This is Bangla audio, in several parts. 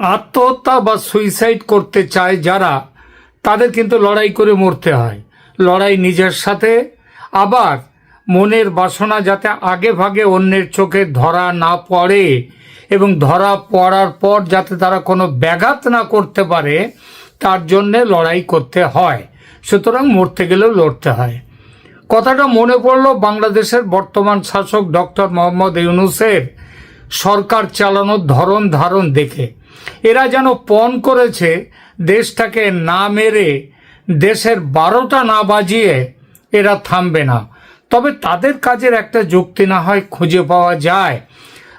আত্মহত্যা বা সুইসাইড করতে চায় যারা, তাদের কিন্তু লড়াই করে মরতে হয়। লড়াই নিজের সাথে, আবার মনের বাসনা যাতে আগে ভাগে অন্যের চোখে ধরা না পড়ে এবং ধরা পড়ার পর যাতে তারা কোনো ব্যাঘাত না করতে পারে, তার জন্যে লড়াই করতে হয়। সুতরাং মরতে গেলেও লড়তে হয়। কথাটা মনে পড়ল বাংলাদেশের বর্তমান শাসক ডক্টর মোহাম্মদ ইউনুসের সরকার চালানোর ধরন ধারণ দেখে। এরা যেন পণ করেছে, দেশটাকে না মেরে, দেশের বারোটা না বাজিয়ে এরা থামবে না। তবে তাদের কাজের একটা যুক্তি না হয় খুঁজে পাওয়া যায়।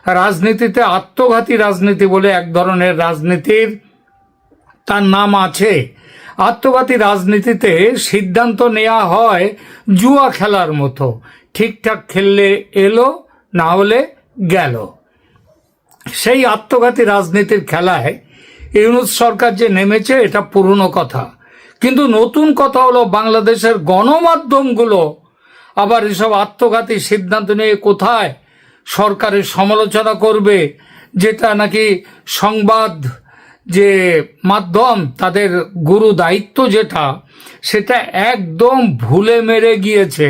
রাজনীতিতে আত্মঘাতী রাজনীতি বলে এক ধরনের রাজনীতির তার নাম আছে। আত্মঘাতী রাজনীতিতে সিদ্ধান্ত নেওয়া হয় জুয়া খেলার মতো। ঠিকঠাক খেললে এলো, না হলে গেল। সেই আত্মঘাতী রাজনীতির খেলায় ইউনুস সরকার যে নেমেছে, এটা পুরনো কথা। কিন্তু নতুন কথা হলো, বাংলাদেশের গণমাধ্যমগুলো আবার এসব আত্মঘাতী সিদ্ধান্ত নিয়ে কোথায় সরকারের সমালোচনা করবে, যেটা নাকি সংবাদ যে মাধ্যম, তাদের গুরু দায়িত্ব যেটা, সেটা একদম ভুলে মেরে গিয়েছে।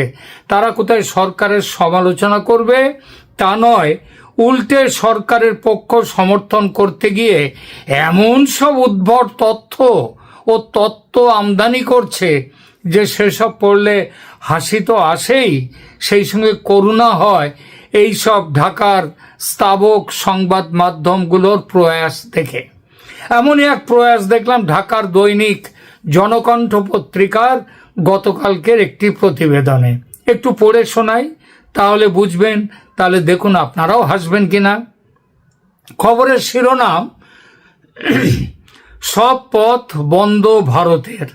তারা কোথায় সরকারের সমালোচনা করবে, তা নয় উল্টে সরকারের পক্ষ সমর্থন করতে গিয়ে এমন সব উদ্ভট তথ্য ও তত্ত্ব আমদানি করছে যে সেসব পড়লে হাসি তো আসেই। সেই সঙ্গে করুণা হয় এই সব ঢাকার স্তাবক সংবাদ মাধ্যমগুলোর প্রয়াস দেখে। এমনই এক প্রয়াস দেখলাম ঢাকার দৈনিক জনকণ্ঠ পত্রিকার গতকালকের একটি প্রতিবেদনে। একটু পড়ে শোনাই। তাহলে বুঝবেন, তাহলে দেখুন আপনারাও হাসবেন কিনা। খবরের শিরোনাম, সব পথ বন্ধ ভারতের।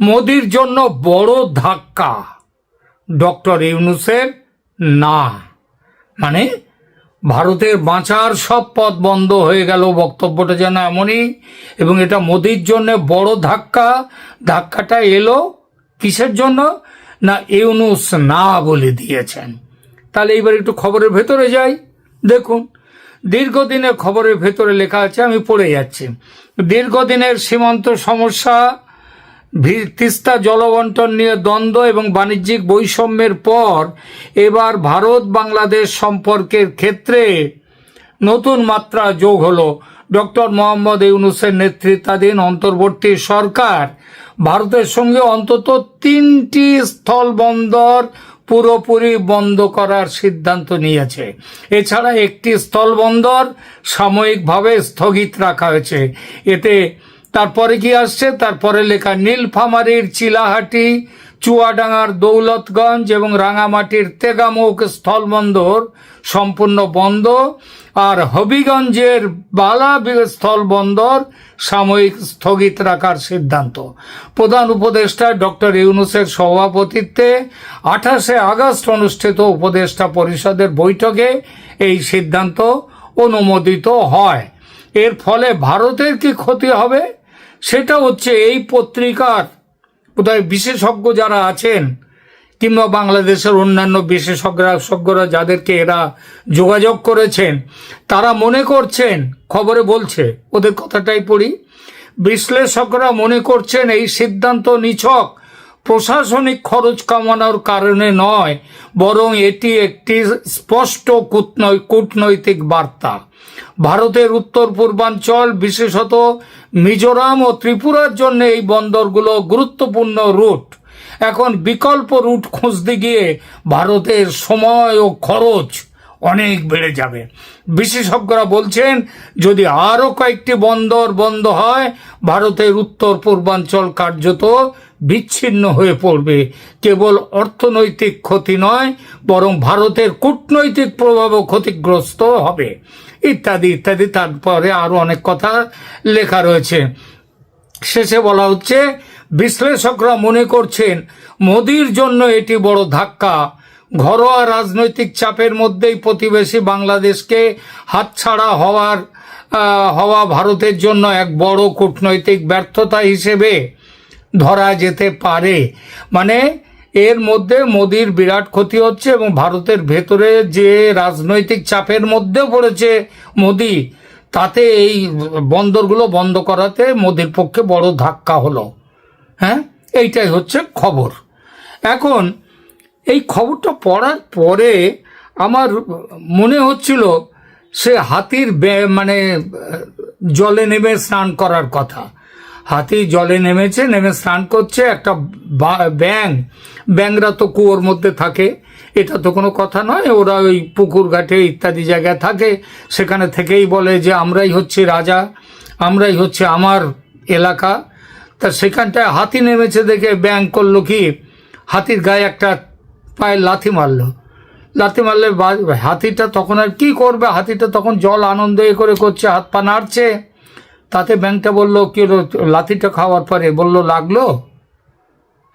মোদির জন্য বড় ধাক্কা। ডক্টর ইউনুসের না। মানে ভারতের বাঁচার সব পথ বন্ধ হয়ে গেল, বক্তব্যটা যেন এমনই। এবং এটা মোদির জন্য বড় ধাক্কা। ধাক্কাটা এলো কিসের জন্য? না, ইউনুস না বলে দিয়েছেন। তাহলে এইবার একটু খবরের ভেতরে যাই। দেখুন, দীর্ঘদিনের খবরের ভেতরে লেখা আছে, আমি পড়ে যাচ্ছি। দীর্ঘদিনের সীমান্ত সমস্যা তিস্তা জলবন্টন নিয়ে দ্বন্দ্ব এবং বাণিজ্যিক বৈষম্যের পর এবার ভারত বাংলাদেশ সম্পর্কের ক্ষেত্রে নতুন মাত্রা যোগ হলো। ডক্টর মোহাম্মদ ইউনুসের নেতৃত্বাধীন অন্তর্বর্তী সরকার ভারতের সঙ্গে অন্তত তিনটি স্থলবন্দর পুরোপুরি বন্ধ করার সিদ্ধান্ত নিয়েছে। এছাড়া একটি স্থলবন্দর সাময়িকভাবে স্থগিত রাখা হয়েছে। এতে তারপরে কি আসছে? তারপরে লেখা নীলফামারির চিলাহাটি চুয়াডাঙ্গার দৌলতগঞ্জ এবং রাঙামাটির তেগামুখ স্থলবন্দর সম্পূর্ণ বন্ধ, আর হবিগঞ্জের বালা স্থলবন্দর সাময়িক স্থগিত রাখার সিদ্ধান্ত। প্রধান উপদেষ্টা ডক্টর ইউনুসের সভাপতিত্বে আঠাশে আগস্ট অনুষ্ঠিত উপদেষ্টা পরিষদের বৈঠকে এই সিদ্ধান্ত অনুমোদিত হয়। এর ফলে ভারতের কি ক্ষতি হবে? সেটা হচ্ছে এই পত্রিকার বোধহয় বিশেষজ্ঞ যারা আছেন কিংবা বাংলাদেশের অন্যান্য বিশেষজ্ঞরা যাদেরকে এরা যোগাযোগ করেছেন, তারা মনে করছেন, খবরে বলছে, ওদের কথাটাই পড়ি, বিশ্লেষকরা মনে করছেন এই সিদ্ধান্ত নিছক প্রশাসনিক খরচ কমানোর কারণে নয়, বরং এটি একটি স্পষ্ট কূটনৈ- কূটনৈতিক বার্তা। ভারতের উত্তর পূর্বাঞ্চল বিশেষত মিজোরাম ও ত্রিপুরার জন্য এই বন্দরগুলো গুরুত্বপূর্ণ রুট। এখন বিকল্প রুট খুঁজতে গিয়ে ভারতের সময় ও খরচ অনেক বেড়ে যাবে। বিশেষজ্ঞরা বলছেন, যদি আরও কয়েকটি বন্দর বন্ধ হয়, ভারতের উত্তর পূর্বাঞ্চল কার্যত বিচ্ছিন্ন হয়ে পড়বে। কেবল অর্থনৈতিক ক্ষতি নয়, বরং ভারতের কূটনৈতিক প্রভাবও ক্ষতিগ্রস্ত হবে। ইত্যাদি ইত্যাদি। তারপরে আরও অনেক কথা লেখা রয়েছে। শেষে বলা হচ্ছে, বিশ্লেষকরা মনে করছেন, মোদির জন্য এটি বড় ধাক্কা। ঘরোয়া রাজনৈতিক চাপের মধ্যেই প্রতিবেশী বাংলাদেশকে হাতছাড়া হওয়ার হওয়া ভারতের জন্য এক বড় কূটনৈতিক ব্যর্থতা হিসেবে ধরা যেতে পারে। মানে এর মধ্যে মোদির বিরাট ক্ষতি হচ্ছে এবং ভারতের ভেতরে যে রাজনৈতিক চাপের মধ্যে পড়েছে মোদি, তাতে এই বন্দরগুলো বন্ধ করাতে মোদির পক্ষে বড় ধাক্কা হলো। হ্যাঁ? এইটাই হচ্ছে খবর। এখন, এই খবরটা পড়ার পরে আমার মনে হচ্ছিল সে হাতির মানে জলে নেমে স্নান করার কথা। হাতি জলে নেমেছে, নেমে স্নান করছে, একটা ব্যাং ব্যাংরা তো কুয়োর মধ্যে থাকে। এটা তো কোনো কথা নয়, ওরা ওই পুকুর ঘাটে ইত্যাদি জায়গায় থাকে। সেখানে থেকেই বলে যে, আমরাই হচ্ছে রাজা, আমরাই হচ্ছে আমার এলাকা। তা সেখানটায় হাতি নেমেছে দেখে ব্যাং করল কি? হাতির গায়ে একটা পায়ে লাথি মারলো। লাথি মারলে হাতিটা তখন আর কি করবে? হাতিটা তখন জল আনন্দ এ করে করছে, হাত পা নাড়ছে। তাতে ব্যাংকটা বলল, কি লাথিটা খাওয়ার পরে? বলল, লাগল?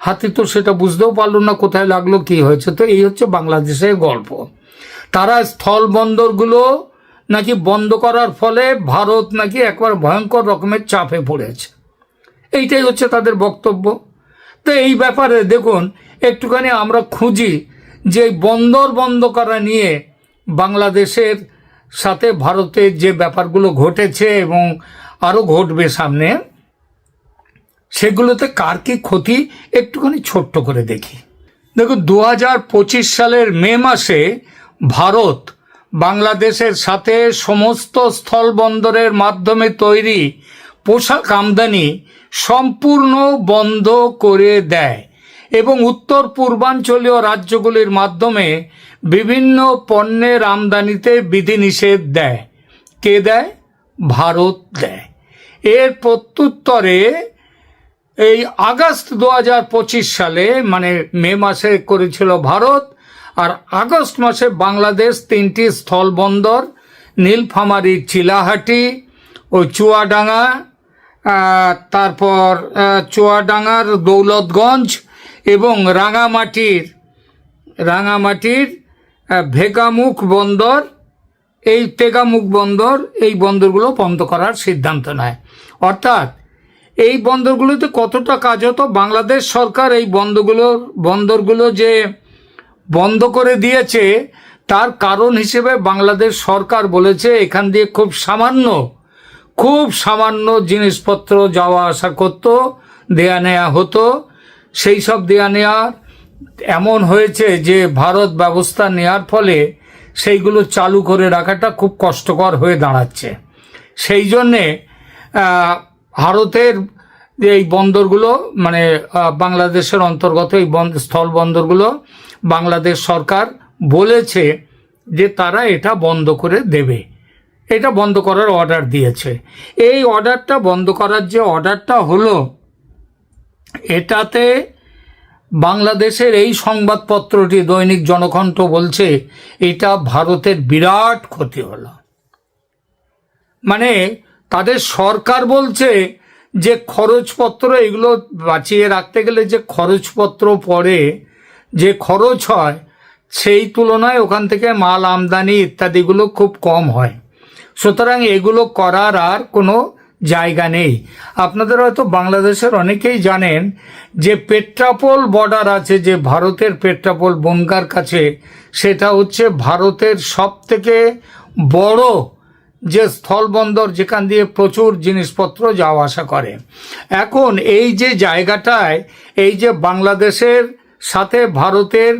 হাতি তো সেটা বুঝতেও পারল না, কোথায় লাগল, কি হয়েছে। তো এই হচ্ছে বাংলাদেশের গল্প। তারা স্থল বন্দরগুলো নাকি বন্ধ করার ফলে ভারত নাকি একবার ভয়ঙ্কর রকমের চাপে পড়েছে। এইটাই হচ্ছে তাদের বক্তব্য। তো এই ব্যাপারে দেখুন, একটুখানি আমরা খুঁজি যে বন্দর বন্ধ করা নিয়ে বাংলাদেশের সাথে ভারতের যে ব্যাপারগুলো ঘটেছে এবং আরও ঘটবে সামনে, সেগুলোতে কার কি ক্ষতি একটুখানি ছোট্ট করে দেখি। দেখুন দু হাজার পঁচিশ সালের মে মাসে ভারত বাংলাদেশের সাথে সমস্ত স্থলবন্দরের মাধ্যমে তৈরি পোশাক আমদানি সম্পূর্ণ বন্ধ করে দেয় এবং উত্তর পূর্বাঞ্চলীয় রাজ্যগুলির মাধ্যমে বিভিন্ন পণ্যের আমদানিতে বিধিনিষেধ দেয়। কে দেয়? ভারত দেয়। এর প্রত্যুত্তরে এই আগস্ট দু হাজার পঁচিশ সালে মানে মে মাসে করেছিল ভারত, আর আগস্ট মাসে বাংলাদেশ তিনটি স্থলবন্দর, নীলফামারি, চিলাহাটি ও চুয়াডাঙ্গা তারপর চুয়াডাঙ্গার দৌলতগঞ্জ এবং রাঙামাটির রাঙামাটির ভেগামুখ বন্দর এই তেগামুখ বন্দর এই বন্দরগুলো বন্ধ করার সিদ্ধান্ত নেয়। অর্থাৎ এই বন্দরগুলোতে কতটা কাজ হতো? বাংলাদেশ সরকার এই বন্দরগুলোর, বন্দরগুলো যে বন্ধ করে দিয়েছে, তার কারণ হিসেবে বাংলাদেশ সরকার বলেছে, এখান দিয়ে খুব সামান্য খুব সামান্য জিনিসপত্র যাওয়া আসা করতো, দেয়া নেয়া হতো। সেই সব দেয়া নেয়া এমন হয়েছে যে ভারত ব্যবস্থা নেয়ার ফলে সেইগুলো চালু করে রাখাটা খুব কষ্টকর হয়ে দাঁড়াচ্ছে। সেই জন্যে ভারতের এই বন্দরগুলো মানে বাংলাদেশের অন্তর্গত এই স্থল বন্দরগুলো, বাংলাদেশ সরকার বলেছে যে তারা এটা বন্ধ করে দেবে। এটা বন্ধ করার অর্ডার দিয়েছে। এই অর্ডারটা বন্ধ করার যে অর্ডারটা হলো, এটাতে বাংলাদেশের এই সংবাদপত্রটি দৈনিক জনকণ্ঠ বলছে, এটা ভারতের বিরাট ক্ষতি হলো। মানে তাদের সরকার বলছে যে খরচপত্র এগুলো বাঁচিয়ে রাখতে গেলে যে খরচপত্র পড়ে, যে খরচ হয়, সেই তুলনায় ওখান থেকে মাল আমদানি ইত্যাদিগুলো খুব কম হয়। সুতরাং এগুলো করার আর কোনো জায়গা নেই। আপনাদের হয়তো বাংলাদেশের অনেকেই জানেন যে পেট্রাপোল বর্ডার আছে, যে ভারতের পেট্রাপোল বনগার কাছে, সেটা হচ্ছে ভারতের সব থেকে বড় যে স্থলবন্দর যেখান দিয়ে প্রচুর জিনিসপত্র যাওয়া আসা করে। এখন এই যে জায়গাটায়, এই যে বাংলাদেশের সাথে ভারতের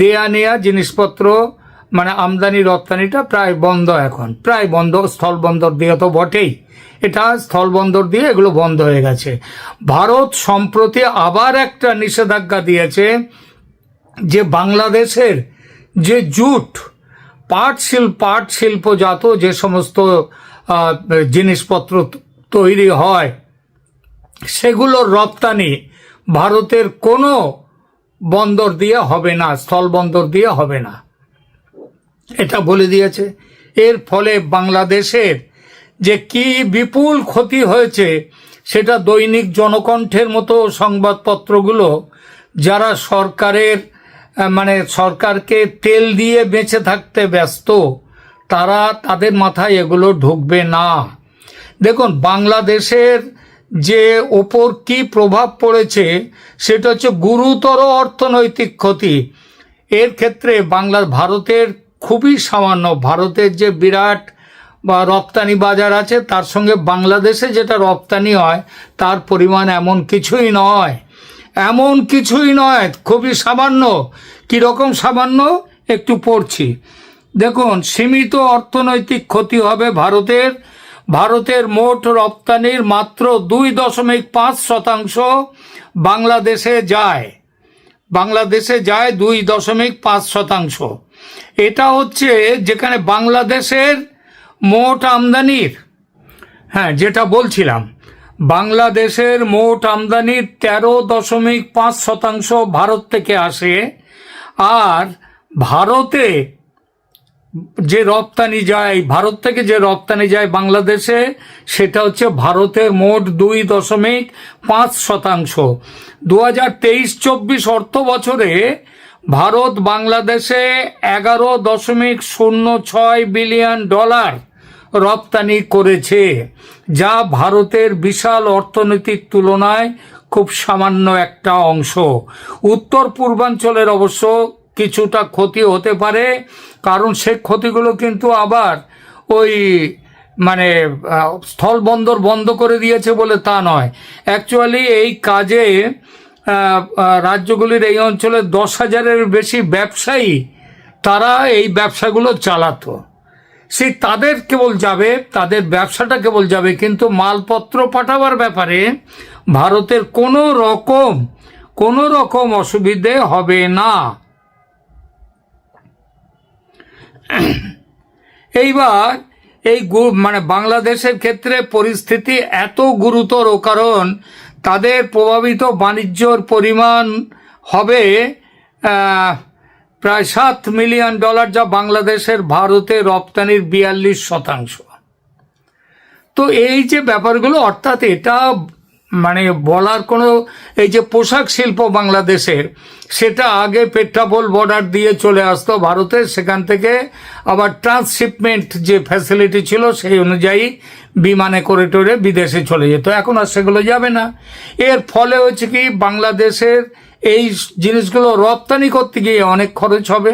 দেয়া নেয়া জিনিসপত্র মানে আমদানি, রপ্তানিটা প্রায় বন্ধ এখন। প্রায় বন্ধ স্থলবন্দর দিয়ে তো বটেই। এটা স্থলবন্দর দিয়ে এগুলো বন্ধ হয়ে গেছে। ভারত সম্প্রতি আবার একটা নিষেধাজ্ঞা দিয়েছে যে বাংলাদেশের যে জুট, পাট শিল্প পাট শিল্পজাত যে সমস্ত জিনিসপত্র তৈরি হয়, সেগুলোর রপ্তানি ভারতের কোনো বন্দর দিয়ে হবে না, স্থল বন্দর দিয়ে হবে না। এটা বলে দিয়েছে। এর ফলে বাংলাদেশের যে কি বিপুল ক্ষতি হয়েছে, সেটা দৈনিক জনকণ্ঠের মতো সংবাদপত্রগুলো যারা সরকারের মানে সরকারকে তেল দিয়ে বেঁচে থাকতে ব্যস্ত, তারা তাদের মাথায় এগুলো ঢুকবে না। দেখুন, বাংলাদেশের যে ওপর কি প্রভাব পড়েছে, সেটা হচ্ছে গুরুতর অর্থনৈতিক ক্ষতি। এর ক্ষেত্রে বাংলা, ভারতের খুবই সামান্য। ভারতের যে বিরাট, বা রপ্তানি বাজার আছে, তার সঙ্গে বাংলাদেশে যেটা রপ্তানি হয়, তার পরিমাণ এমন কিছুই নয়। এমন কিছুই নয়, খুবই সামান্য। কীরকম সামান্য? একটু পড়ছি। দেখুন, সীমিত অর্থনৈতিক ক্ষতি হবে ভারতের। ভারতের মোট রপ্তানির মাত্র দুই দশমিক পাঁচ শতাংশ বাংলাদেশে যায়। বাংলাদেশে যায় দুই দশমিক পাঁচ শতাংশ। এটা হচ্ছে যেখানে বাংলাদেশের মোট আমদানির হ্যাঁ যেটা বলছিলাম, বাংলাদেশের মোট আমদানির তেরো দশমিক পাঁচ শতাংশ ভারত থেকে আসে, আর ভারতে যে রপ্তানি যায়, ভারত থেকে যে রপ্তানি যায় বাংলাদেশে, সেটা হচ্ছে ভারতের মোট দুই দশমিক পাঁচ শতাংশ। দু হাজার তেইশ চব্বিশ অর্থ বছরে ভারত বাংলাদেশে এগারো দশমিক শূন্য ছয় বিলিয়ন ডলার রপ্তানি করেছে, যা ভারতের বিশাল অর্থনৈতিক তুলনায় খুব সামান্য একটা অংশ। উত্তর পূর্বাঞ্চলের অবশ্য কিছুটা ক্ষতি হতে পারে, কারণ সে ক্ষতিগুলো কিন্তু আবার ওই মানে স্থলবন্দর বন্ধ করে দিয়েছে বলে তা নয়। অ্যাকচুয়ালি এই কাজে রাজ্যগুলির এই অঞ্চলে দশ হাজারের বেশি ব্যবসায়ী তারা এই ব্যবসাগুলো চালাতো। সেই তাদের কেবল যাবে, তাদের ব্যবসাটা কেবল যাবে, কিন্তু মালপত্র পাঠাবার ব্যাপারে ভারতের কোনো রকম কোনো রকম অসুবিধে হবে না। এইবার এই মানে বাংলাদেশের ক্ষেত্রে পরিস্থিতি এত গুরুতর কারণ তাদের প্রভাবিত বাণিজ্যর পরিমাণ হবে প্রায় সাত মিলিয়ন ডলার যা বাংলাদেশের ভারতে রপ্তানির বিয়াল্লিশ শতাংশ। তো এই যে ব্যাপারগুলো, অর্থাৎ এটা মানে বলার কোনো, এই যে পোশাক শিল্প বাংলাদেশের সেটা আগে পেট্রাপোল বর্ডার দিয়ে চলে আসতো ভারতে, সেখান থেকে আবার ট্রান্সশিপমেন্ট যে ফ্যাসিলিটি ছিল সেই অনুযায়ী বিমানে করে টোরে বিদেশে চলে যেত। এখন আর সেগুলো যাবে না। এর ফলে হচ্ছে কি, বাংলাদেশের এই জিনিসগুলো রপ্তানি করতে গিয়ে অনেক খরচ হবে।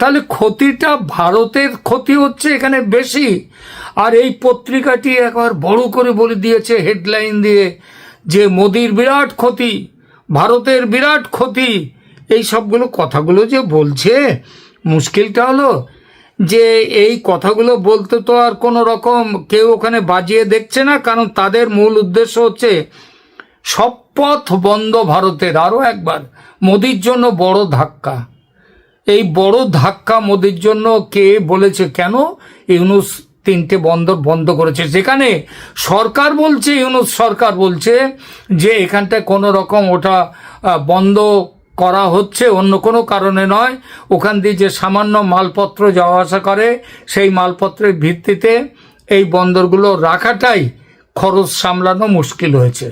তাহলে ক্ষতিটা ভারতের ক্ষতি হচ্ছে এখানে বেশি। আর এই পত্রিকাটি একবার বড় করে বলে দিয়েছে হেডলাইন দিয়ে যে মোদির বিরাট ক্ষতি, ভারতের বিরাট ক্ষতি, এই সবগুলো কথাগুলো যে বলছে, মুশকিলটা হলো যে এই কথাগুলো বলতে তো আর কোনো রকম কেউ ওখানে বাজিয়ে দেখছে না, কারণ তাদের মূল উদ্দেশ্য হচ্ছে সব পথ বন্ধ ভারতের। আরও একবার, মোদির জন্য বড় ধাক্কা। এই বড় ধাক্কা মোদির জন্য কে বলেছে কেন? ইউনুস তিনটে বন্দর বন্ধ করেছে। যেখানে সরকার বলছে, ইউনুস সরকার বলছে যে এখানটায় কোনো রকম ওটা বন্ধ করা হচ্ছে, অন্য কোনো কারণে নয়। ওখান দিয়ে যে সামান্য মালপত্র যাওয়া আসা করে, সেই মালপত্রের ভিত্তিতে এই বন্দরগুলো রাখাটাই খরচ সামলানো মুশকিল হয়েছে।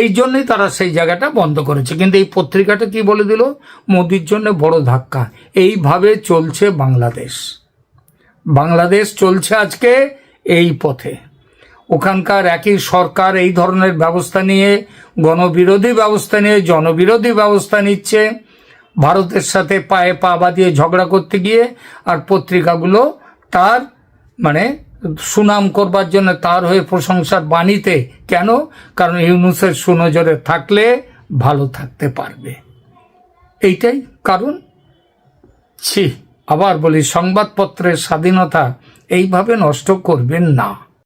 এই জন্যই তারা সেই জায়গাটা বন্ধ করেছে। কিন্তু এই পত্রিকাটা কি বলে দিল? মোদির জন্য বড় ধাক্কা। এইভাবে চলছে বাংলাদেশ। বাংলাদেশ চলছে আজকে এই পথে। ওখানকার একই সরকার এই ধরনের ব্যবস্থা নিয়ে, গণবিরোধী ব্যবস্থা নিয়ে, জনবিরোধী ব্যবস্থা নিচ্ছে। ভারতের সাথে পায়ে পা বাঁধিয়ে ঝগড়া করতে গিয়ে আর পত্রিকাগুলো তার মানে সুনাম করবার জন্য তার হয়ে প্রশংসার বাণীতে কেন? কারণ ইউনুসের সুনজরে থাকলে ভালো থাকতে পারবে। এইটাই কারণ। ছি। আবার বলি সংবাদপত্রের স্বাধীনতা এইভাবে নষ্ট করবেন না।